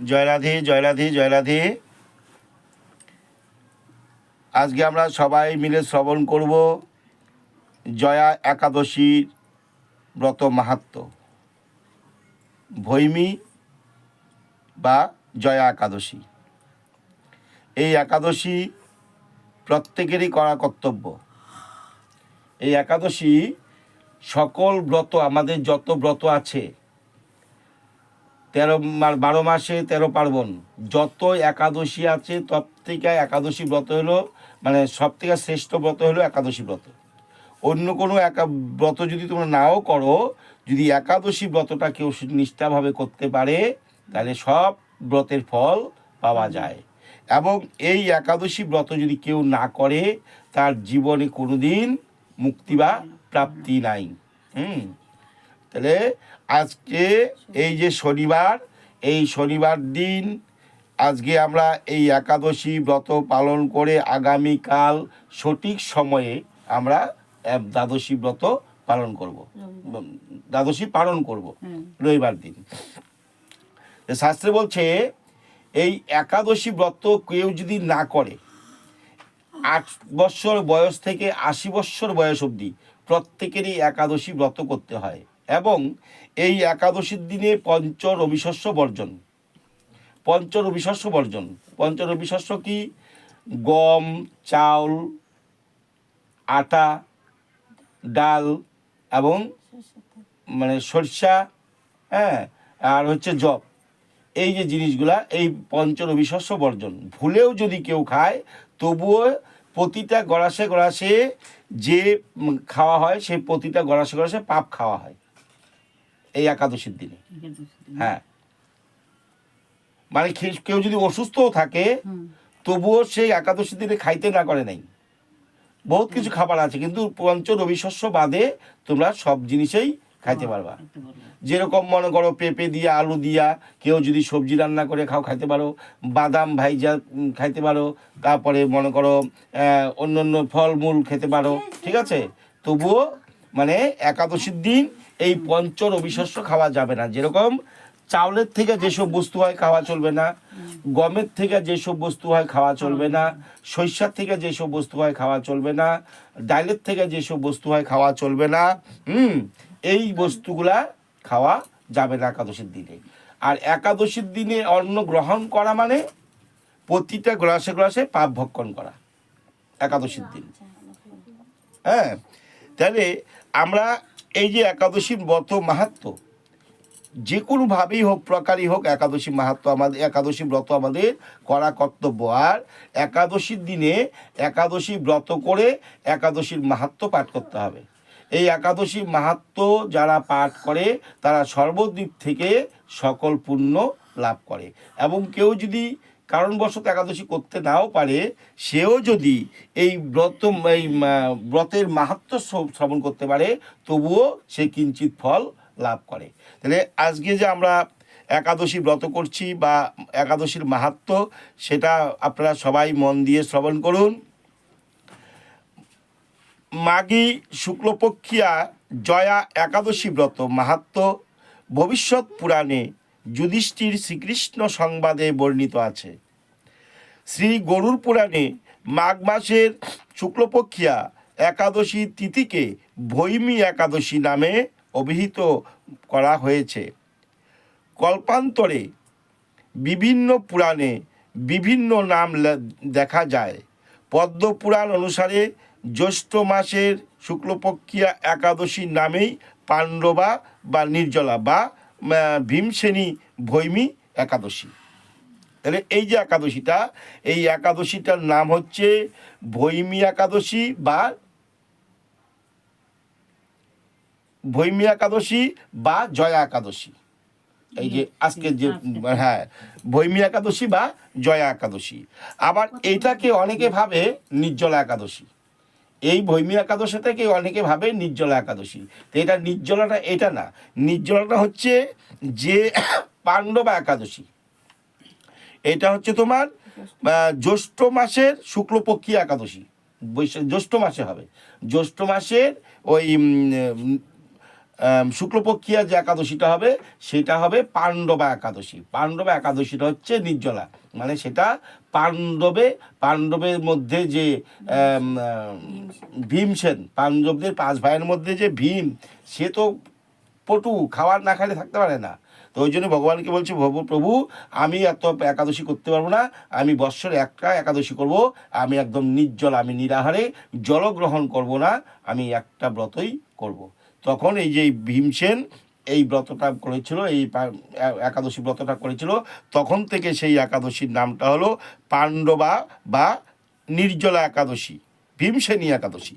জয় রাধে জয় রাধে জয় রাধে আজকে আমরা সবাই মিলে শ্রবণ করব জয়া একাদশীর ব্রত মাহাত্ম ভৈমী বা জয়া একাদশী। এই একাদশী প্রত্যেকেরই করা কর্তব্য। এই একাদশী সকল ব্রত, আমাদের যত ব্রত আছে তেরো বারো মাসে তেরো পার্বণ। যত একাদশী আছে তত থেকে একাদশী ব্রত হলো মানে সব থেকে শ্রেষ্ঠ ব্রত হলো একাদশী ব্রত। অন্য কোনো একা ব্রত যদি তোমরা নাও করো যদি একাদশী ব্রতটা কেউ নিষ্ঠাভাবে করতে পারে তাহলে সব ব্রতের ফল পাওয়া যায়। এবং এই একাদশী ব্রত যদি কেউ না করে তার জীবনে কোনোদিন মুক্তি বা প্রাপ্তি নাই। হুম। তাহলে আজকে এই যে শনিবার এই শনিবার দিন আজকে আমরা এই একাদশী ব্রত পালন করে আগামীকাল সঠিক সময়ে আমরা দ্বাদশী ব্রত পালন করব। দ্বাদশী পালন করব রবিবার দিন। শাস্ত্রে বলছে এই একাদশী ব্রত কেউ যদি না করে আট বৎসর বয়স থেকে আশি বৎসর বয়স অবধি প্রত্যেকেরই একাদশী ব্রত করতে হয়। এবং এই একাদশীর দিনে পঞ্চ রবিশস্য বর্জন। পঞ্চ রবিশস্য বর্জন। পঞ্চ রবিশস্য কি? গম, চাউল, আটা, ডাল এবং মানে সরষা হ্যাঁ আর হচ্ছে জব এই যে জিনিসগুলা, এই পঞ্চ রবিশস্য বর্জন। ভুলেও যদি কেউ খায়, তবুও প্রতিটা গড়াসে গড়াসে যে খাওয়া হয় সেই প্রতিটা গড়াসে গড়াসে পাপ খাওয়া হয়। এই একাদশীর দিনে। হ্যাঁ। মানে কেউ যদি অসুস্থও থাকে তবুও সেই একাদশীর দিনে খাইতে না করে নাই। বহুত কিছু খাবার আছে কিন্তু পঞ্চ রবি শস্য বাদে তোমরা সব জিনিসেই খাইতে পারবা। যেরকম মনে করো পেঁপে দিয়া আলু দিয়া কেউ যদি সবজি রান্না করে খাও খাইতে পারো। বাদাম ভাইজা খাইতে পারো। তারপরে মনে করো অন্য অন্য ফলমূল খেতে পারো। ঠিক আছে? তবুও মানে একাদশীর দিন এই পঞ্চ রবিশস্য খাওয়া যাবে না। যেরকম চাউলের থেকে যেসব বস্তু হয় খাওয়া চলবে না গমের থেকে যেসব বস্তু হয় খাওয়া চলবে না সরিষার থেকে যেসব বস্তু হয় খাওয়া চলবে না ডাইলের থেকে যেসব বস্তু হয় খাওয়া চলবে না হুম এই বস্তুগুলা খাওয়া যাবে না একাদশীর দিনে। আর একাদশীর দিনে অন্ন গ্রহণ করা মানে প্রতিটা গ্রাসে গ্রাসে পাপ ভক্ষণ করা একাদশীর দিন। হ্যাঁ তাহলে আমরা এই যে একাদশীর ব্রত মাহাত্ম, যে কোনোভাবেই হোক, প্রকারই হোক, একাদশী মাহাত্ম আমাদের, একাদশী ব্রত আমাদের করা কর্তব্য। আর একাদশীর দিনে একাদশী ব্রত করে একাদশীর মাহাত্ম পাঠ করতে হবে। এই একাদশী মাহাত্ম যারা পাঠ করে, তারা সর্বদ্বীপ থেকে সকল পুণ্য লাভ করে। এবং কেউ যদি কারণবশত একাদশী করতে নাও পারে, সেও যদি এই ব্রত, এই ব্রতের মাহাত্ম শ্রবণ করতে পারে, তবুও সে কিঞ্চিত ফল লাভ করে। তাহলে আজকে যে আমরা একাদশী ব্রত করছি বা একাদশীর মাহাত্ম, সেটা আপনারা সবাই মন দিয়ে শ্রবণ করুন। মাগী শুক্লপক্ষিয়া জয়া একাদশী ব্রত মাহাত্ম, ভবিষ্যৎ পুরাণে যুধিষ্ঠির শ্রীকৃষ্ণ সংবাদে বর্ণিত আছে। শ্রী গরুর পুরাণে মাঘ মাসের শুক্লপক্ষিয়া একাদশী তিথিকে ভৈমী একাদশী নামে অভিহিত করা হয়েছে। কল্পান্তরে বিভিন্ন পুরাণে বিভিন্ন নাম দেখা যায়। পদ্ম পুরাণ অনুসারে জ্যৈষ্ঠ মাসের শুক্লপক্ষিয়া একাদশী নামেই পাণ্ডবা বা নির্জলা বা ভীমসেনী ভৈমী একাদশী। তাহলে এই যে একাদশীটা এই একাদশীটার নাম হচ্ছে ভৈমী একাদশী বা ভৈমী একাদশী বা জয়া একাদশী। এই যে আজকে যে হ্যাঁ ভৈমী একাদশী বা জয়া একাদশী। আবার এইটাকে অনেকে ভাবে নির্জলা একাদশী। এই ভৈমী একাদশীটাকে অনেকে ভাবে নির্জলা একাদশী। তো এটা নির্জলাটা, এটা না। নির্জলাটা হচ্ছে যে পাণ্ডব একাদশী। এটা হচ্ছে তোমার জ্যৈষ্ঠ মাসের শুক্লপক্ষী একাদশী। বৈশাখ জ্যৈষ্ঠ মাসে হবে। জ্যৈষ্ঠ মাসের ওই শুক্লপক্ষিয়া যে একাদশীটা হবে, সেটা হবে পাণ্ডবা একাদশী। পাণ্ডবা একাদশীটা হচ্ছে নির্জলা। মানে সেটা পাণ্ডবে, পাণ্ডবের মধ্যে যে ভীমসেন, পাণ্ডবদের পাঁচ ভাইয়ের মধ্যে যে ভীম, সে তো পটু, খাবার না খাইলে থাকতে পারে না। তো ওই জন্য ভগবানকে বলছে প্রভু প্রভু, আমি এত একাদশী করতে পারব না। আমি বৎসরে একটা একাদশী করব। আমি একদম নির্জল, আমি নিরাহারে, জলগ্রহণ করব না। আমি একটা ব্রতই করব। তখন এই যে ভীমসেন এই ব্রতটা করেছিল এই একাদশী ব্রতটা করেছিল তখন থেকে সেই একাদশীর নামটা হলো পাণ্ডবা বা নির্জলা একাদশী ভীমসেনী একাদশী।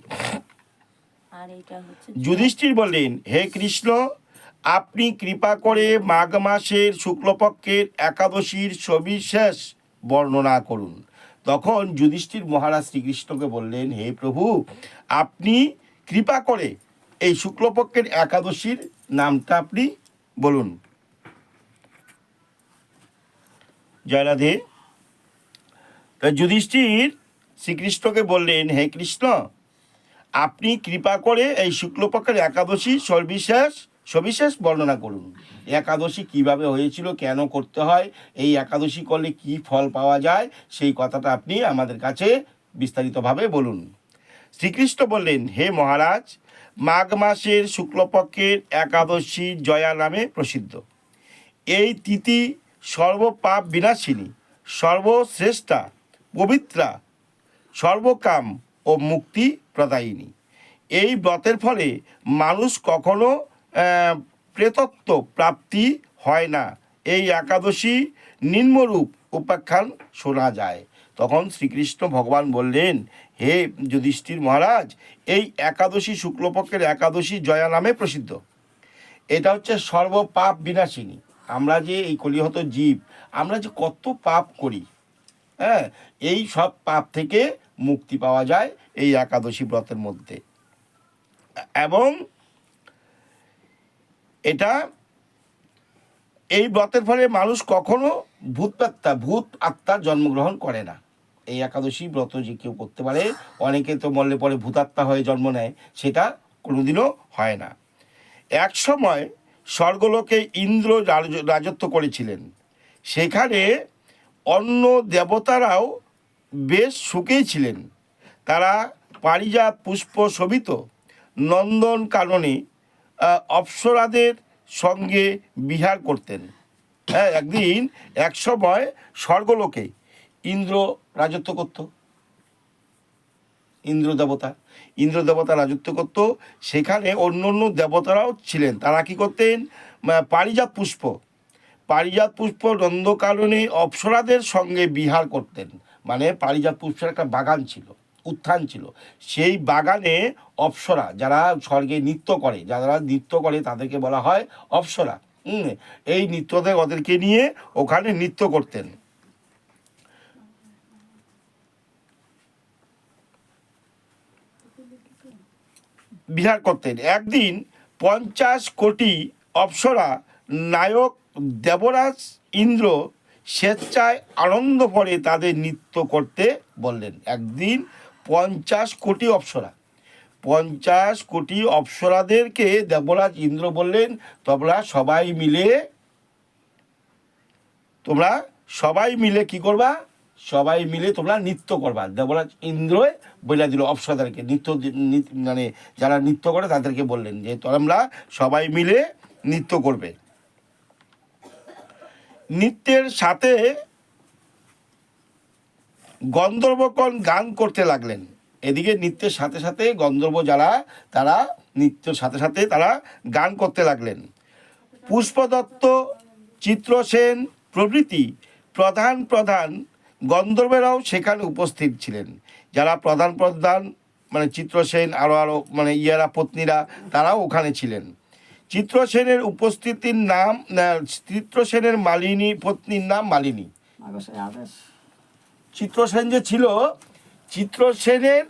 যুধিষ্ঠির বললেন হে কৃষ্ণ আপনি কৃপা করে মাঘ মাসের শুক্লপক্ষের একাদশীর সবিশেষ বর্ণনা করুন। তখন যুধিষ্ঠির মহারাজ শ্রীকৃষ্ণকে বললেন হে প্রভু আপনি কৃপা করে এই শুক্লপক্ষের একাদশীর নামটা আপনি বলুন। জয় রাধে। তা যুধিষ্ঠির শ্রীকৃষ্ণকে বললেন, হে কৃষ্ণ, আপনি কৃপা করে এই শুক্লপক্ষের একাদশী সবিশেষ সবিশেষ বর্ণনা করুন। একাদশী কীভাবে হয়েছিল, কেন করতে হয়, এই একাদশী করলে কি ফল পাওয়া যায়, সেই কথাটা আপনি আমাদের কাছে বিস্তারিতভাবে বলুন। শ্রীকৃষ্ণ বললেন, হে মহারাজ মাঘ মাসের শুক্লপক্ষের একাদশী জয়া নামে প্রসিদ্ধ। এই তিথি সর্বপাপ বিনাশিনী, সর্বশ্রেষ্ঠা, পবিত্রা, সর্বকাম ও মুক্তি প্রদায়িনী। এই ব্রতের ফলে মানুষ কখনো প্রেতত্ব প্রাপ্তি হয় না। এই একাদশী নিম্নরূপ উপাখ্যান শোনা যায়। তখন শ্রীকৃষ্ণ ভগবান বললেন হে যুধিষ্ঠির মহারাজ, এই একাদশী শুক্লপক্ষের একাদশী জয়া নামে প্রসিদ্ধ। এটা হচ্ছে সর্বপাপ বিনাশিনী। আমরা যে এই কলিহত জীব, আমরা যে কত পাপ করি হ্যাঁ? এই সব পাপ থেকে মুক্তি পাওয়া যায় এই একাদশী ব্রতের মধ্যে। এবং এটা এই ব্রতের ফলে মানুষ কখনো ভূতপ্রাত্মা ভূত আত্মার জন্মগ্রহণ করে না। এই একাদশী ব্রত যে কেউ করতে পারে, অনেকে তো মরলে পরে ভূতাত্মা হয়ে জন্ম নেয়, সেটা কোনোদিনও হয় না। এক সময় স্বর্গলোকে ইন্দ্র রাজত্ব করেছিলেন। সেখানে অন্য দেবতারাও বেশ সুখেই ছিলেন। তারা পারিজাত পুষ্প শোভিত নন্দন কাননে অপ্সরাদের সঙ্গে বিহার করতেন। হ্যাঁ একদিন এক সময় স্বর্গলোকে ইন্দ্র রাজত্ব করত। ইন্দ্র দেবতা। ইন্দ্র দেবতা রাজত্ব করত। সেখানে অন্য অন্য দেবতারাও ছিলেন। তারা কি করতেন? পারিজাত পুষ্প। পারিজাত পুষ্প নন্দকাননে অপ্সরাদের সঙ্গে বিহার করতেন। মানে পারিজাত পুষ্পের একটা বাগান ছিল, উত্থান ছিল। সেই বাগানে অপ্সরা, যারা স্বর্গে নৃত্য করে, যারা নৃত্য করে তাদেরকে বলা হয় অপ্সরা। এই নৃত্যদের ওদেরকে নিয়ে ওখানে নৃত্য করতেন। বিহার করতেন। একদিন পঞ্চাশ কোটি অপ্সরা নায়ক দেবরাজ ইন্দ্র স্বেচ্ছায় আনন্দ করে তাদের নৃত্য করতে বললেন। একদিন পঞ্চাশ কোটি অপ্সরা। পঞ্চাশ কোটি অপ্সরাদেরকে দেবরাজ ইন্দ্র বললেন, তোমরা সবাই মিলে, তোমরা সবাই মিলে কি করবা? সবাই মিলে তোমরা নৃত্য করবা। দেবরাজ ইন্দ্র বলে দিল অপ্সরাদেরকে নৃত্য মানে যারা নৃত্য করে তাদেরকে বললেন যে, তোমরা সবাই মিলে নৃত্য করবে। নৃত্যের সাথে গন্ধর্বগণ গান করতে লাগলেন। এদিকে নৃত্যের সাথে সাথে গন্ধর্ব যারা, তারা নৃত্যের সাথে সাথে তারা গান করতে লাগলেন। পুষ্পদত্ত, চিত্রসেন প্রভৃতি প্রধান প্রধান গন্ধর্বেরাও সেখানে উপস্থিত ছিলেন। যারা প্রধান প্রধান মানে চিত্রসেন আরও আরও মানে ইয়ারা, পত্নীরা, তারাও ওখানে ছিলেন। চিত্রসেনের উপস্থিতির নাম চিত্রসেনের মালিনী, পত্নীর নাম মালিনী। চিত্রসেন যে ছিল, চিত্রসেনের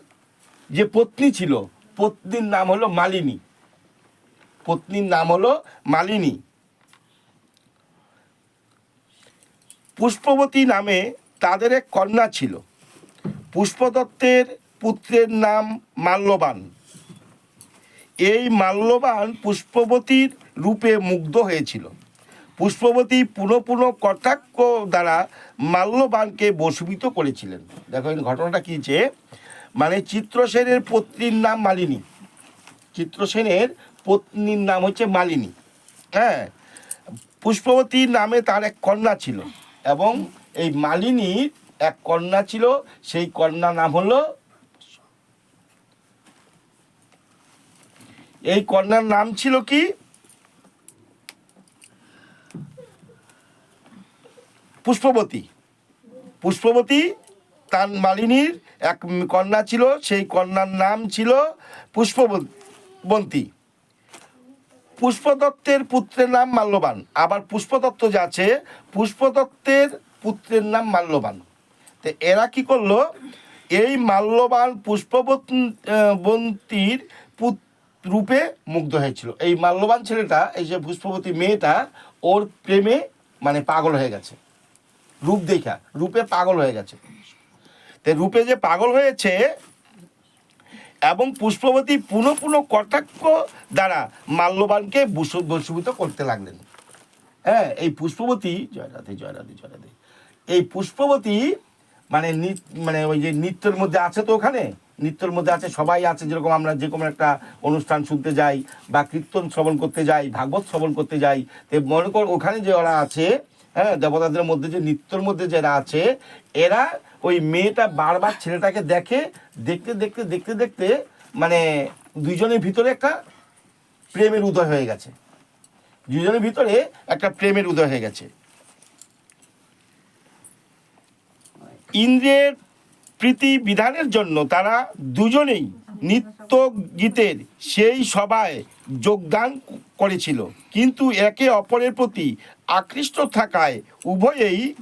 যে পত্নী ছিল, পত্নীর নাম হলো মালিনী। পত্নীর নাম হলো মালিনী। পুষ্পবতী নামে তাদের এক কন্যা ছিল। পুষ্পদত্তের পুত্রের নাম মাল্যবান। এই মাল্যবান পুষ্পবতীর রূপে মুগ্ধ হয়েছিল। পুষ্পবতী পুনঃ পুনঃ কটাক্ষ দ্বারা মাল্যবানকে বশীভূত করেছিলেন। দেখো ঘটনাটা কী যে মানে চিত্রসেনের পত্নীর নাম মালিনী। চিত্রসেনের পত্নীর নাম হচ্ছে মালিনী। হ্যাঁ পুষ্পবতী নামে তার এক কন্যা ছিল এবং এই মালিনীর এক কন্যা ছিল, সেই কন্যা নাম হলো এই কন্যার নাম ছিল কি? পুষ্পবতী। পুষ্পবতী তার মালিনীর এক কন্যা ছিল, সেই কন্যার নাম ছিল পুষ্পবন্তী পুষ্পদত্তের পুত্রের নাম মাল্যবান। আবার পুষ্পদত্ত যে আছে, পুষ্পদত্তের পুত্রের নাম মাল্যবান। তো এরা কি করল? এই মাল্যবান পুষ্পবন্তীর রূপে মুগ্ধ হয়েছিল। এই মাল্যবান ছেলেটা, এই যে পুষ্পবতী মেয়েটা, ওর প্রেমে মানে পাগল হয়ে গেছে। রূপ দেখা, রূপে পাগল হয়ে গেছে। তো রূপে যে পাগল হয়েছে এবং পুষ্পবতী পুনঃ পুনঃ কটাক্ষ দ্বারা মাল্যবানকে বসু- বশীভূত করতে লাগলেন। হ্যাঁ এই পুষ্পবতী জয় রাধে জয় রাধে জয় রাধে এই পুষ্পবতী মানে মানে ওই যে নৃত্যের মধ্যে আছে তো ওখানে? নৃত্যের মধ্যে আছে, সবাই আছে, যেরকম আমরা যে কোনো একটা অনুষ্ঠান শুনতে যাই বা কীর্তন শ্রবণ করতে যাই, ভাগবত শ্রবণ করতে যাই, তো মনে কর ওখানে যে ওরা আছে হ্যাঁ দেবতাদের মধ্যে যে নৃত্যর মধ্যে যারা আছে, এরা ওই মেয়েটা বারবার ছেলেটাকে দেখে, দেখতে দেখতে দেখতে দেখতে মানে দুইজনের ভিতরে একটা প্রেমের উদয় হয়ে গেছে। দুজনের ভিতরে একটা প্রেমের উদয় হয়ে গেছে। ইন্দ্রের প্রীতি বিধানের জন্য তারা দুজনেই নৃত্য গীতের সেই সভায় যোগদান করেছিল। কিন্তু একে অপরের প্রতি আকৃষ্ট থাকায় উভয়েই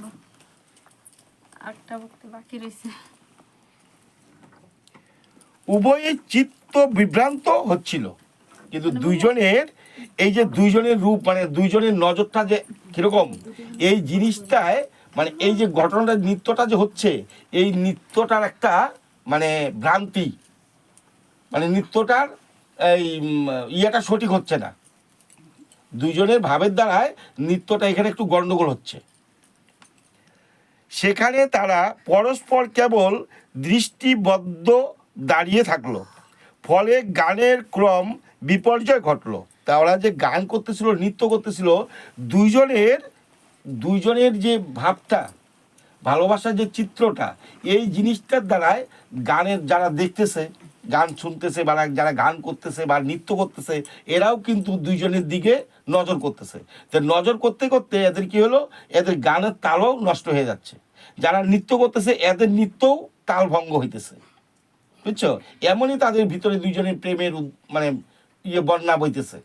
উভয়ের চিত্ত বিভ্রান্ত হচ্ছিল। কিন্তু দুইজনের এই যে দুইজনের রূপ মানে দুইজনের নজরটা যে কীরকম এই জিনিসটায় মানে এই যে ঘটনাটা, নৃত্যটা যে হচ্ছে, এই নৃত্যটার একটা মানে ভ্রান্তি। মানে নৃত্যটার এই ইয়েটা সঠিক হচ্ছে না। দুইজনের ভাবের দ্বারায় নৃত্যটা এখানে একটু গণ্ডগোল হচ্ছে। সেখানে তারা পরস্পর কেবল দৃষ্টিবদ্ধ দাঁড়িয়ে থাকল। ফলে গানের ক্রম বিপর্যয় ঘটলো। তা ওরা যে গান করতেছিল, নৃত্য করতেছিল, দুইজনের দুইজনের যে ভাবটা, ভালোবাসার যে চিত্রটা, এই জিনিসটার দ্বারায় গানের যারা দেখতেছে, গান শুনতেছে বা যারা গান করতেছে বা নৃত্য করতেছে, এরাও কিন্তু দুইজনের দিকে নজর করতেছে। তো নজর করতে করতে এদের কি হলো? এদের গানের তালও নষ্ট হয়ে যাচ্ছে। যারা নৃত্য করতেছে, এদের নৃত্যও তাল ভঙ্গ হইতেছে। বুঝছ? এমনই তাদের ভিতরে দুইজনের প্রেমের মানে ইয়ে বন্যা বইতেছে।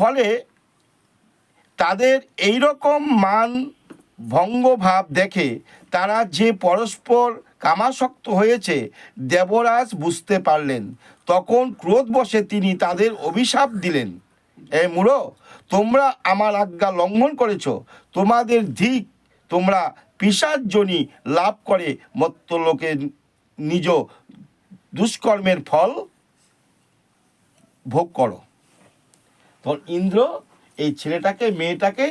ফলে তাদের এই রকম মান ভঙ্গভাব দেখে তারা যে পরস্পর কামাসক্ত হয়েছে, দেবরাজ বুঝতে পারলেন। তখন ক্রোধ বসে তিনি তাদের অভিশাপ দিলেন। এ মুড়ো, তোমরা আমার আজ্ঞা লঙ্ঘন করেছ। তোমাদের ধিক তোমরা পিসার্জনী লাভ করে মত্তলোকে নিজ দুষ্কর্মের ফল ভোগ করো। তখন ইন্দ্র এই ছেলেটাকে, মেয়েটাকে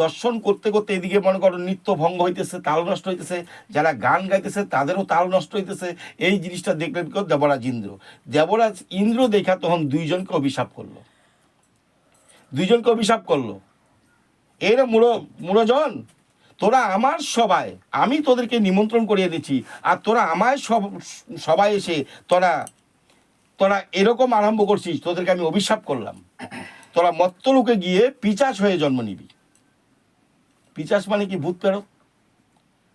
দর্শন করতে করতে এদিকে মনে করো নৃত্য ভঙ্গ হইতেছে, তাল নষ্ট হইতেছে, যারা গান গাইতেছে তাদেরও তাল নষ্ট হইতেছে। এই জিনিসটা দেখলেন কেউ দেবরাজ ইন্দ্র। দেবরাজ ইন্দ্র দেখা তখন দুইজনকে অভিশাপ করল। দুইজনকে অভিশাপ করল। এরা মুড়ো মুড়োজন তোরা আমার সবাই, আমি তোদেরকে নিমন্ত্রণ করিয়ে দিচ্ছি, আর তোরা আমায় সব, সবাই এসে তোরা তোরা এরকম আরম্ভ করছিস, তোদেরকে আমি অভিশাপ করলাম। তোরা মত্তলোকে গিয়ে পিচাস হয়ে জন্ম নিবি। পিচাস মানে কি? ভূত প্রেরত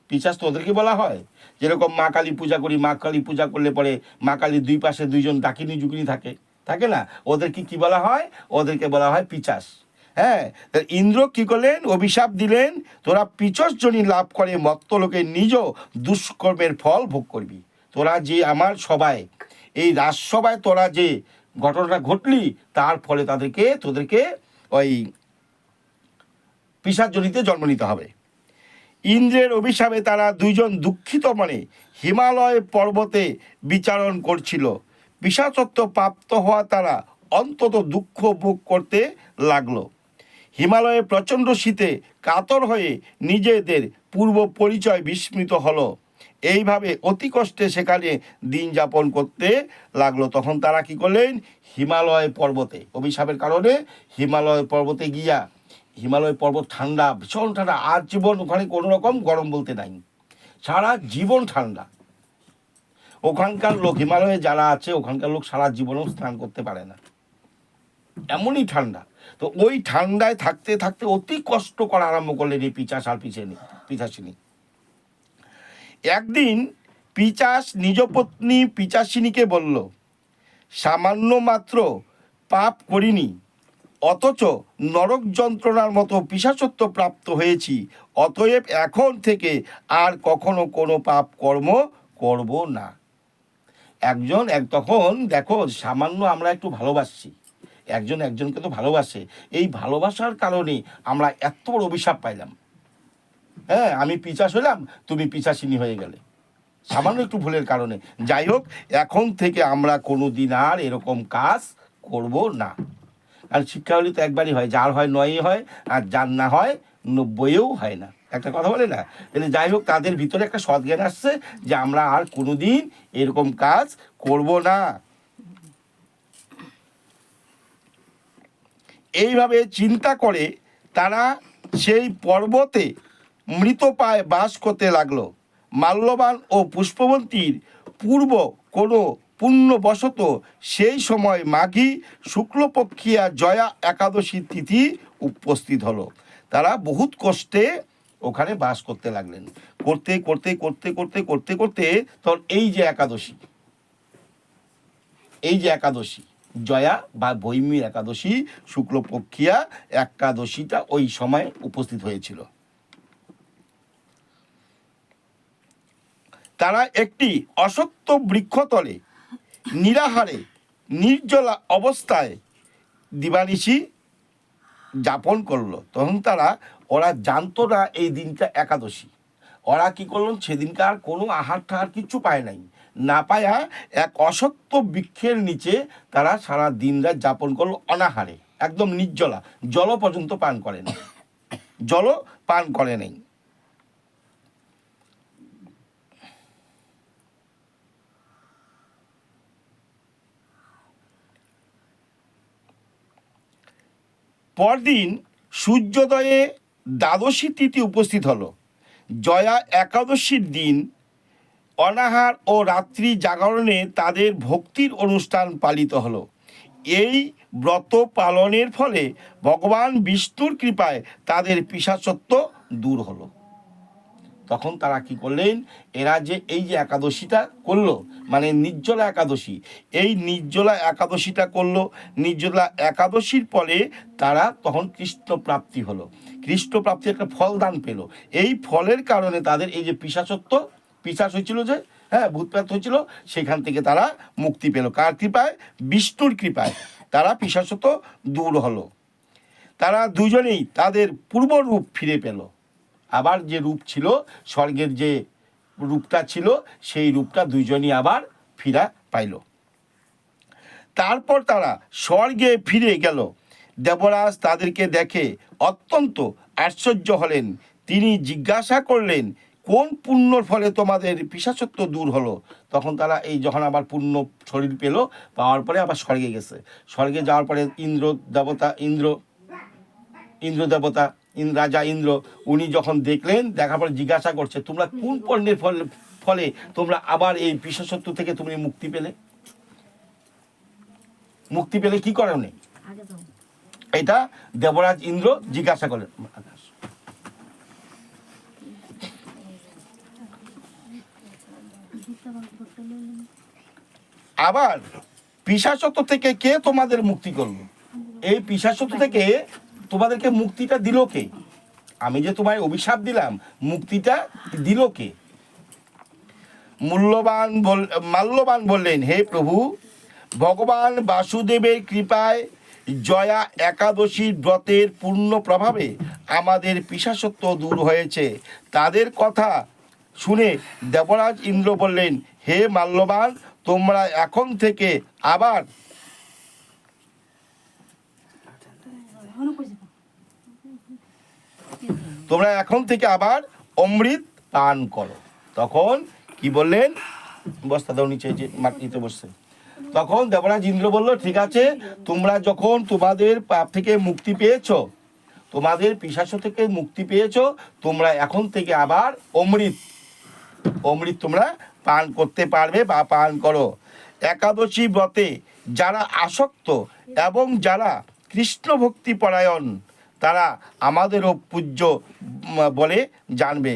পিচাস তো ওদেরকে বলা হয়। যেরকম মা কালী পূজা করি, মা কালী পূজা করলে পরে মা কালীর দুই পাশে দুইজন ডাকিনী জুকিনি থাকে। থাকে না? ওদেরকে কি বলা হয়? ওদেরকে বলা হয় পিচাস হ্যাঁ? ইন্দ্র কি করলেন? অভিশাপ দিলেন। তোরা পিচস জনি লাভ করে মত্তলোকে নিজ দুষ্কর্মের ফল ভোগ করবি। তোরা যে আমার সবাই এই রাজসভায় তোরা যে ঘটনাটা ঘটলি, তার ফলে তাদেরকে, তোদেরকে ওই পিসার্জনিতে জন্ম নিতে হবে। ইন্দ্রের অভিশাপে তারা দুইজন দুঃখিত মনে হিমালয় পর্বতে বিচারণ করছিল। বিষাচত্ব প্রাপ্ত হওয়া তারা অন্তত দুঃখ ভোগ করতে লাগল। হিমালয়ে প্রচণ্ড শীতে কাতর হয়ে নিজেদের পূর্ব পরিচয় বিস্মৃত হলো। এইভাবে অতি কষ্টে সেখানে দিন যাপন করতে লাগল। তখন তারা কি করলেন? হিমালয় পর্বতে। অভিশাপের কারণে হিমালয় পর্বতে গিয়া, হিমালয় পর্বত ঠান্ডা, ভীষণ ঠান্ডা। আর জীবন ওখানে কোনো রকম গরম বলতে নাই। সারা জীবন ঠান্ডা। ওখানকার লোক, হিমালয়ে যারা আছে, ওখানকার লোক সারা জীবনেও স্নান করতে পারে না। এমনই ঠান্ডা। তো ওই ঠান্ডায় থাকতে থাকতে অতি কষ্ট করা আরম্ভ করলেন এই পিচাস আর পিছানি পিচাসিনী। একদিন পিচাস নিজ পত্নী পিচাসিনীকে বলল, সামান্য মাত্র পাপ করিনি, অথচ নরক যন্ত্রণার মতো পিসাচত্ব প্রাপ্ত হয়েছি, অতএব এখন থেকে আর কখনো কোনো পাপ কর্ম করব না। একজন এক তখন, দেখো, সামান্য আমরা একটু ভালোবাসছি, একজন একজনকে তো ভালোবাসে, এই ভালোবাসার কারণে আমরা এত বড় অভিশাপ পাইলাম। হ্যাঁ আমি পিচাস হলাম তুমি পিচাসিনী হয়ে গেলে। সামান্য একটু ভুলের কারণে। যাই হোক, এখন থেকে আমরা কোনো দিন আর এরকম কাজ করব না। কারণ শিক্ষা হলে তো একবারই হয়, যার হয় নয়ই হয়, আর যার না হয় নব্বইও হয় না। একটা কথা বলে না? তাহলে যাই হোক, তাদের ভিতরে একটা সদ্জ্ঞান আসছে যে আমরা আর কোনো দিন এরকম কাজ করব না। এইভাবে চিন্তা করে তারা সেই পর্বতে মৃত পায় বাস করতে লাগল। মাল্যবান ও পুষ্পবন্তীর পূর্ব কোনো পুণ্যবশত সেই সময় মাঘী শুক্লপক্ষিয়া জয়া একাদশী তিথি উপস্থিত হলো। তারা বহুত কষ্টে ওখানে বাস করতে লাগলেন। করতে করতে করতে করতে করতে করতে তখন এই যে একাদশী, এই যে একাদশী, জয়া বা বৈমীর একাদশী, শুক্লপক্ষিয়া একাদশীটা ওই সময় উপস্থিত হয়েছিল। তারা একটি অসত্য বৃক্ষতলে, নিরাহারে, নির্জলা অবস্থায় দিবানিশি যাপন করল। তখন তারা, ওরা জানতো না এই দিনটা একাদশী। ওরা কি করল সেদিনকার কোনো আহার টাহার কিচ্ছু পায় নাই। না পায়া এক অসত্য বৃক্ষের নিচে তারা সারা দিন রাত যাপন করল অনাহারে, একদম নির্জলা। জল পর্যন্ত পান করে না জল পান করে নাই। পরদিন সূর্যোদয়ে দ্বাদশী তিথি উপস্থিত হলো। জয়া একাদশীর দিন অনাহার ও রাত্রি জাগরণে তাদের ভক্তির অনুষ্ঠান পালিত হলো। এই ব্রত পালনের ফলে ভগবান বিষ্ণুর কৃপায় তাদের পিসাচত্ব দূর হলো। তখন তারা কি করলেন? এরা যে এই যে একাদশীটা করল মানে নির্জলা একাদশী, এই নির্জলা একাদশীটা করল। নির্জলা একাদশীর ফলে তারা তখন কৃষ্ণ প্রাপ্তি হলো। কৃষ্ণ প্রাপ্তি একটা ফলদান পেল। এই ফলের কারণে তাদের এই যে পিসাচত্ব পিসাচ হয়েছিল যে হ্যাঁ ভূতপ্রাত হয়েছিল, সেখান থেকে তারা মুক্তি পেল। কার কৃপায়? বিষ্ণুর কৃপায়। তারা পিসাচত্ব দূর হলো। তারা দুজনেই তাদের পূর্বরূপ ফিরে পেল। আবার যে রূপ ছিল, স্বর্গের যে রূপটা ছিল, সেই রূপটা দুইজনই আবার ফিরা পাইল। তারপর তারা স্বর্গে ফিরে গেল। দেবরাজ তাদেরকে দেখে অত্যন্ত আশ্চর্য হলেন। তিনি জিজ্ঞাসা করলেন, কোন পুণ্যর ফলে তোমাদের পিসাচত্ব দূর হলো? তখন তারা এই যখন আবার পূর্ণ শরীর পেল, পাওয়ার পরে আবার স্বর্গে গেছে। স্বর্গে যাওয়ার পরে ইন্দ্র দেবতা, ইন্দ্র ইন্দ্র দেবতা ইন- রাজা ইন্দ্র, উনি যখন দেখলেন, দেখার পরে জিজ্ঞাসা করছে, তোমরা কোন পণ্যের ফলে তোমরা আবার এই বিশেষত্ব থেকে তুমি মুক্তি পেলে? মুক্তি পেলে কি করেন এটা দেবরাজ ইন্দ্র জিজ্ঞাসা করলেন। আবার পিসাচত্ব থেকে কে তোমাদের মুক্তি করল? এই পিসাচত্ব থেকে তোমাদেরকে মুক্তিটা দিল কে? আমি যে তোমায় অভিশাপ দিলাম, মুক্তিটা দিল কে? মূল্যবান বল, মাল্যবান বললেন, হে প্রভু, ভগবান বাসুদেবের কৃপায় জয়া একাদশীর ব্রতের পূর্ণ প্রভাবে আমাদের পিসাসত্ব দূর হয়েছে। তাদের কথা শুনে দেবরাজ ইন্দ্র বললেন, হে মাল্যবান, তোমরা এখন থেকে আবার তোমরা এখন থেকে আবার অমৃত পান করো। তখন কি বললেন? বস্তা দাও নিচে যে মাটিতে বসছে। তখন দেবরাজ ইন্দ্র বলল, ঠিক আছে, তোমরা যখন তোমাদের পাপ থেকে মুক্তি পেয়েছ, তোমাদের পিশাচ থেকে মুক্তি পেয়েছ, তোমরা এখন থেকে আবার অমৃত অমৃত তোমরা পান করতে পারবে বা পান করো। একাদশী ব্রতে যারা আসক্ত এবং যারা কৃষ্ণ ভক্তি পরায়ণ তারা আমাদেরও পূজ্য বলে জানবে।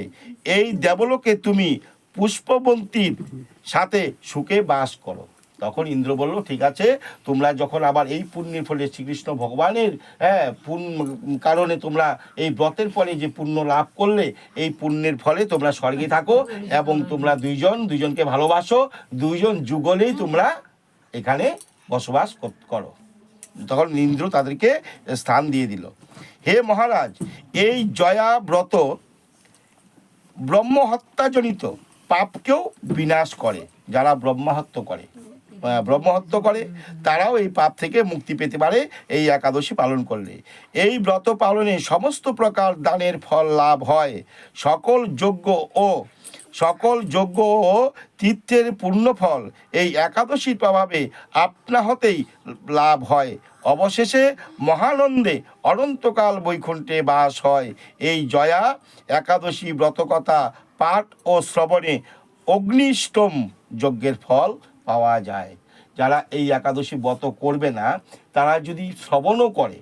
এই দেবলোকে তুমি পুষ্পবন্তীর সাথে সুখে বাস করো। তখন ইন্দ্র বলল, ঠিক আছে, তোমরা যখন আবার এই পুণ্যের ফলে শ্রীকৃষ্ণ ভগবানের হ্যাঁ পুণ্য কারণে তোমরা এই ব্রতের ফলে যে পুণ্য লাভ করলে, এই পুণ্যের ফলে তোমরা স্বর্গে থাকো এবং তোমরা দুইজন, দুইজনকে ভালোবাসো, দুইজন যুগলেই তোমরা এখানে বসবাস করো। তখন ইন্দ্র তাদেরকে স্থান দিয়ে দিল। হে মহারাজ, এই জয়া ব্রত ব্রহ্মহত্যাজনিত পাপকেও বিনাশ করে, যারা ব্রহ্মহত্য করে। ব্রহ্মহত্য করে, তারাও এই পাপ থেকে মুক্তি পেতে পারে, এই একাদশী পালন করলে। এই ব্রত পালনে সমস্ত প্রকার দানের ফল লাভ হয়। সকল যজ্ঞ ও সকল যজ্ঞ ও তীর্থের পূর্ণফল এই একাদশীর প্রভাবে আপনা হতেই লাভ হয়। অবশেষে মহানন্দে অনন্তকাল বৈকুণ্ঠে বাস হয়। এই জয়া, একাদশী ব্রতকথা, পাঠ ও শ্রবণে অগ্নিষ্টম যজ্ঞের ফল পাওয়া যায়। যারা এই একাদশী ব্রত করবে না, তারা যদি শ্রবণও করে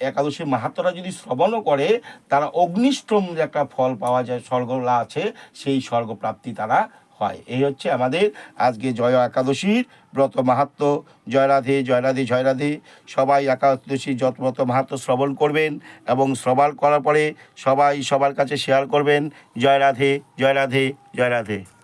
একাদশী মাহাত্মরা যদি শ্রবণও করে, তারা অগ্নিষ্টম একটা ফল পাওয়া যায়, স্বর্গলা আছে, সেই স্বর্গপ্রাপ্তি তারা হয়। এই হচ্ছে আমাদের আজকে জয় একাদশীর ব্রত মাহাত্ম। জয় রাধে জয় রাধে জয় রাধে। সবাই একাদশী যতব্রত মাহাত্ম শ্রবণ করবেন এবং শ্রবণ করার পরে সবাই সবার কাছে শেয়ার করবেন, জয় রাধে জয় রাধে জয় রাধে।